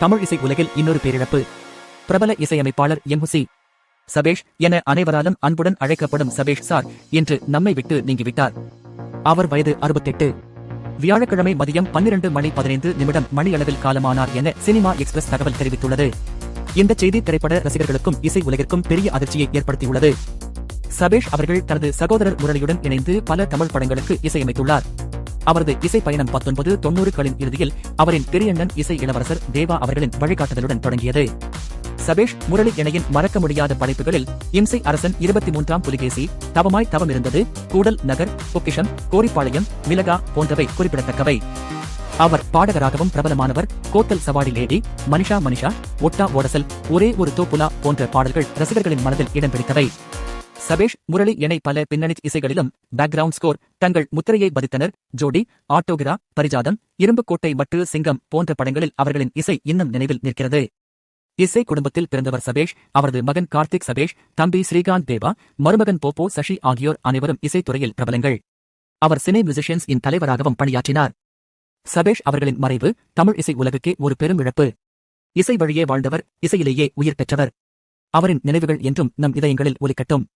தமிழ் இசை உலகில் இன்னொரு பேரிழப்பு. பிரபல இசையமைப்பாளர் எம்ஹுசி சபேஷ் என அனைவராலும் அன்புடன் அழைக்கப்படும் சபேஷ் சார் இன்று நம்மை விட்டு நீங்கிவிட்டார். அவர் வயது அறுபத்தெட்டு. வியாழக்கிழமை மதியம் பன்னிரண்டு மணி பதினைந்து நிமிடம் மணியளவில் காலமானார் என சினிமா எக்ஸ்பிரஸ் தகவல் தெரிவித்துள்ளது. இந்த செய்தி திரைப்பட ரசிகர்களுக்கும் இசை உலகிற்கும் பெரிய அதிர்ச்சியை ஏற்படுத்தியுள்ளது. சபேஷ் அவர்கள் தனது சகோதரர் முரளியுடன் இணைந்து பல தமிழ் படங்களுக்கு இசையமைத்துள்ளார். அவரது இசை பயணம் பத்தொன்பது தொண்ணூறுகளின் இறுதியில் அவரின் பெரியண்ணன் இசை இளவரசர் தேவா அவர்களின் வழிகாட்டுதலுடன் தொடங்கியது. சபேஷ் முரளி இணையின் மறக்க முடியாத படைப்புகளில் இம்சை அரசன் இருபத்தி மூன்றாம் புலிகேசி தவமாய் தவம் இருந்தது கூடல் நகர் பொக்கிஷம் கோரிப்பாளையம் மிளகா போன்றவை குறிப்பிடத்தக்கவை. அவர் பாடகராகவும் பிரபலமானவர் கோத்தல் சவாடி லேடி மனிஷா மனிஷா ஒட்டா ஓடசல் ஒரே ஒரு தோப்புலா போன்ற பாடல்கள் ரசிகர்களின் மனதில் இடம் பிடித்தவை. சபேஷ் முரளி இணை பல பின்னணி இசைகளிலும் பேக்ரவுண்ட் ஸ்கோர் தங்கள் முத்திரையை பதித்தனர். ஜோடி ஆட்டோகிரா பரிஜாதம் இரும்புக்கோட்டை மட்டு சிங்கம் போன்ற படங்களில் அவர்களின் இசை இன்னும் நினைவில் நிற்கிறது. இசை குடும்பத்தில் பிறந்தவர் சபேஷ் அவரது மகன் கார்த்திக் சபேஷ் தம்பி ஸ்ரீகாந்த் தேவா மருமகன் போப்போ சஷி ஆகியோர் அனைவரும் இசைத்துறையில் பிரபலங்கள். அவர் சினே மியூசிஷியன்ஸ் இன் தலைவராகவும் பணியாற்றினார். சபேஷ் அவர்களின் மறைவு தமிழ் இசை உலகுக்கே ஒரு பெரும் இழப்பு. இசை வழியே வாழ்ந்தவர் இசையிலேயே உயிர் பெற்றவர். அவரின் நினைவுகள் என்றும் நம் இதயங்களில் ஒலிக்கட்டும்.